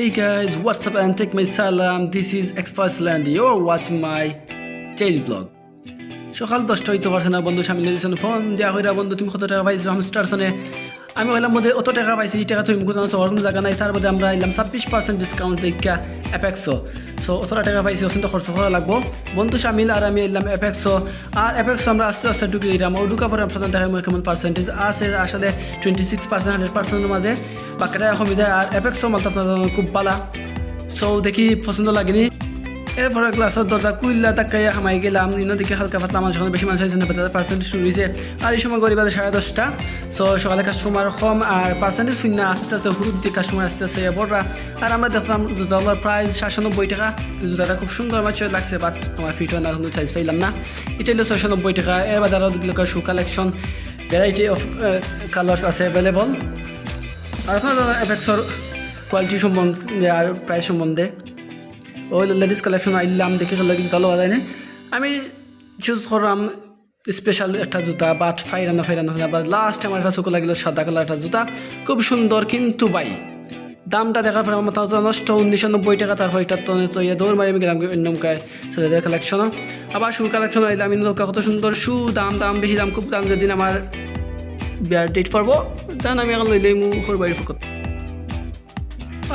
Hey guys, what's up and take my salam. This is Expressland. You're watching my daily blog. সকাল দশটা হইতে পারছে না বন্ধু দিয়েছেন ফোন দেওয়া হইরা বন্ধু তুমি কত টাকা পাইছো হামস্টার আমি বললাম মধ্যে অত টাকা পাইছি, এই টাকা কোনো তোমার কোনো জায়গা নাই, তার মধ্যে আমরা এলাম ছাব্বিশ পার্সেন্ট ডিসকাউন্ট দেখা অ্যাপেক্সো সো অতটা টাকা পাইছি ওখানে তো খরচ করা লাগবো। বন্ধু স্বামীল আর আমি এলাম অ্যাপেক্সো আর অ্যাপেক্সো আমরা আস্তে আস্তে ঢুকে দিলাম। ও ঢুকা পরে আপনাদের দেখা কেমন পার্সেন্টেজ আছে, আসলে টোয়েন্টি সিক্স পার্সেন্ট হান্ড্রেড পার্সেন্টের মাঝে। বাকিটা কমে যায় আর অ্যাপেক্সো মালটা আপনাদের খুব ভালো সো দেখি পছন্দ লাগেনি। এরপরে ক্লাসের দরজা কুইল্লা তাকাইয়া খামাই গেলাম। দিনও দেখি হালকা পাতলা মানুষ বেশি মানুষ হয়েছে তাদের পার্সেন্টেজ হয়েছে আর এই সময় গরিবাদের সাড়ে দশটা। সো সকালে কাস্টমার কম আর পার্সেন্টেজ ফিনা আস্তে আস্তে হুরুপ দিয়ে কাস্টমার আস্তে আস্তে বড়রা। আর আমরা দেখলাম জুতাগুলোর প্রাইস সাতশো নব্বই টাকা। জুতাটা খুব সুন্দর আমার চোখে লাগছে বাট আমার ফিট হয় না কোনো সাইজ পাইলাম না। এটা হলো ছয়শো নব্বই টাকা। এর আরও দুগুলো shoe collection variety of colours আছে অ্যাভেলেবল আর এখন এফেক্সর কোয়ালিটি সম্বন্ধে আর প্রাইস সম্বন্ধে ওই লেডিস কালেকশন আইলাম, দেখে গেলে কিন্তু ভালো যায় না আমি চুজ করলাম স্পেশাল একটা জুতা বাট ফাইরানো ফাইরানো ফাইরানো বা লাস্ট আমার একটা চোখে লাগল সাদা কালার একটা জুতা, খুব সুন্দর কিন্তু বাই দামটা দেখার পরে আমার তাও নষ্ট, উনিশশো নব্বই টাকা, তারপর এটা তো ইয়ে দৌড় মারি আমি গেলাম অন্যমকায় ছেলেদের কালেকশনও আবার শু কালেকশন আইলাম আমি লোক কত সুন্দর শু দাম দাম, বেশি দাম, খুব দাম, যেদিন আমার বিয়ার ডেট পড়ব, জান আমি এখন লইলেই মুখর বাড়ির ফকত।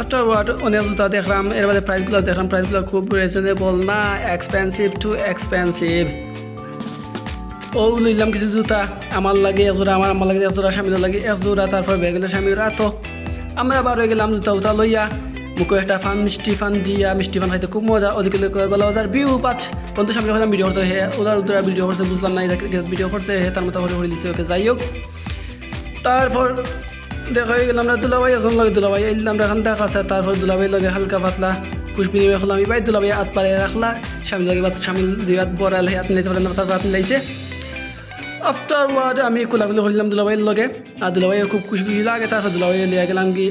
আফটারওয়ার্ড অনেক জুতা দেখলাম এর বাদে প্রাইসগুলো দেখলাম প্রাইসগুলো খুব রিজনেবল না এক্সপেন্সিভ টু এক্সপেন্সিভ ও লইলাম কিছু জুতা, আমার লাগে একজোড়া আমার আমার লাগে একজোড়া স্বামীর লাগে একজোড়া তারপর বেগেলে স্বামীর তো আমরা আবার হয়ে গেলাম জুতা উতা লইয়া, মুখে একটা ফান, মিষ্টি ফান দিয়া, মিষ্টি ফান খাইতে খুব মজা, ওদিকে গলা ওজার বিউ পাঠ বন্ধু সামনে হলাম ভিডিও করতে, হে ওদার উদার ভিডিও করতে বুঝলাম না ভিডিও করতে, হে, তার মতো করে দিচ্ছে ওকে যাই হোক। তারপর দেখা হয়ে গেলাম আমরা দুলাভাই এখন লাগে, দুলাভাই। এলাম আমরা এখান দেখা আছে তারপর দুলাভাই লগে হালকা পাতলা কুশ বিনিময় হলাম আমি ভাই দুলাভাই হাত পারে রাখলা স্বামী লগে বাত স্বামী দুই হাত বড়াল হাত নিতে পারে না, তারপর হাত মিলাইছে। আফটার ওয়ার্ড আমি কোলাগুলি করলাম দুলাভাইয়ের লগে, আর দুলাভাই খুব খুশি খুশি লাগে। তারপর দুলাভাই লিয়ে গেলাম কি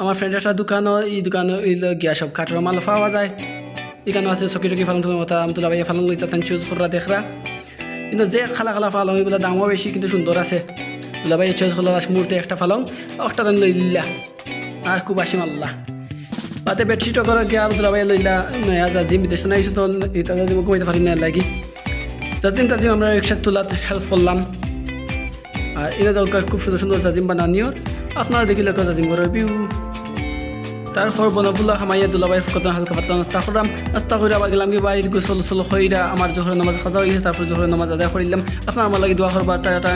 আমার ফ্রেন্ডের একটা দোকানও, এই দোকানও গিয়া সব কাঠের মাল পাওয়া যায়। এখানে আছে চকি চকি ফালন কথা আমি দুলাভাই ফালন লইতে চুজ করা দেখরা। কিন্তু যে খালা খালা ফালং এগুলো দামও বেশি, কিন্তু সুন্দর আছে। দুলাভাই চয়েস মুহূর্তে একটা ফালং দান লইলা আর খুব গিয়া লইলা নয়া যা জিম তো পারি না লাগি। তাজিম আমরা হেল্প করলাম। আর দরকার খুব সুন্দর সুন্দর জাজিম আপনারা দেখিলে জাজিম করে বিউ তারপর বনবুল্লাহ হামাইয়া দুলাবাই কত হালকা পাতলা নাস্তা করলাম। নাস্তা করে আবার গেলাম কি গোসল সোল হইরা আমার জোহরের নামাজ খাজা হয়েছে, তারপর জোহরের নামাজ আদায় করিলাম। আপনার আমার লাগে দোয়া করবার টাটা